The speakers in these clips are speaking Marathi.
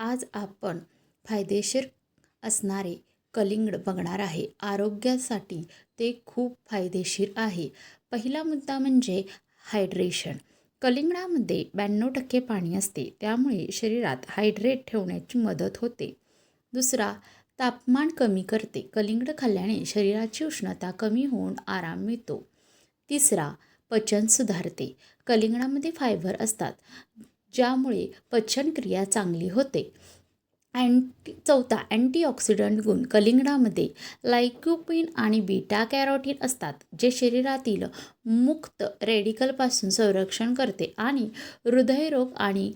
आज आपण फायदेशीर असणारे कलिंगड बघणार आहे. आरोग्यासाठी ते खूप फायदेशीर आहे. पहिला मुद्दा म्हणजे हायड्रेशन. कलिंगडामध्ये ब्याण्णव टक्के पाणी असते. त्यामुळे शरीरात हायड्रेट ठेवण्याची मदत होते. दुसरा तापमान कमी करते. कलिंगड खाल्ल्याने शरीराची उष्णता कमी होऊन आराम मिळतो. तिसरा पचन सुधारते. कलिंगडामध्ये फायबर असतात. ज्यामुळे पचनक्रिया चांगली होते. अँटी चौथा अँटीऑक्सिडंट गुण कलिंगडामध्ये लायक्युपिन आणि बीटा कॅरोटीन असतात जे शरीरातील मुक्त रेडिकलपासून संरक्षण करते आणि हृदयरोग आणि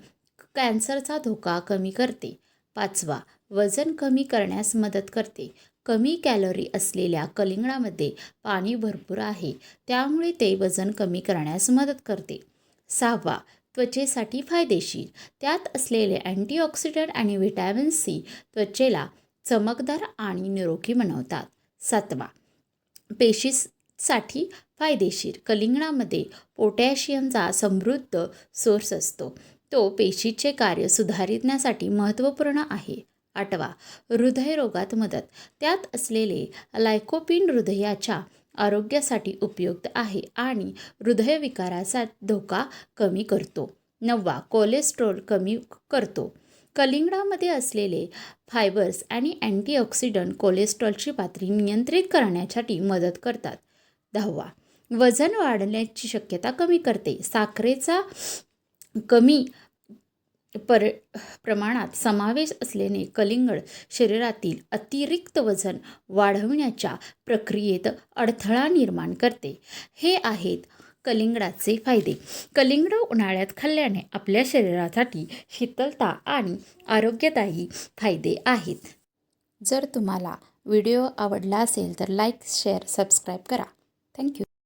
कॅन्सरचा धोका कमी करते. पाचवा वजन कमी करण्यास मदत करते. कमी कॅलरी असलेल्या कलिंगडामध्ये पाणी भरपूर आहे त्यामुळे ते वजन कमी करण्यास मदत करते. सहावा त्वचेसाठी फायदेशीर. त्यात असलेले अँटीऑक्सिडंट आणि व्हिटॅमिन सी त्वचेला चमकदार आणि निरोगी बनवतात. सातवा पेशीसाठी फायदेशीर. कलिंगणामध्ये पोटॅशियमचा समृद्ध सोर्स असतो. तो पेशीचे कार्य सुधारण्यासाठी महत्त्वपूर्ण आहे. आठवा हृदयरोगात मदत. त्यात असलेले लायकोपिन हृदयाच्या आरोग्यासाठी उपयुक्त आहे आणि हृदयविकाराचा धोका कमी करतो. नववा कोलेस्ट्रॉल कमी करतो. कलिंगडामध्ये असलेले फायबर्स आणि अँटीऑक्सिडंट कोलेस्ट्रॉलची पातळी नियंत्रित करण्यासाठी मदत करतात. दहावा वजन वाढण्याची शक्यता कमी करते. साखरेचा कमी पर प्रमाणात समावेश असल्याने कलिंगड शरीरातील अतिरिक्त वजन वाढवण्याच्या प्रक्रियेत अडथळा निर्माण करते. हे आहेत कलिंगडाचे फायदे. कलिंगड उन्हाळ्यात खाल्ल्याने आपल्या शरीरासाठी शीतलता आणि आरोग्यदायी फायदे आहेत. जर तुम्हाला व्हिडिओ आवडला असेल तर लाईक शेअर सबस्क्राईब करा. Thank you.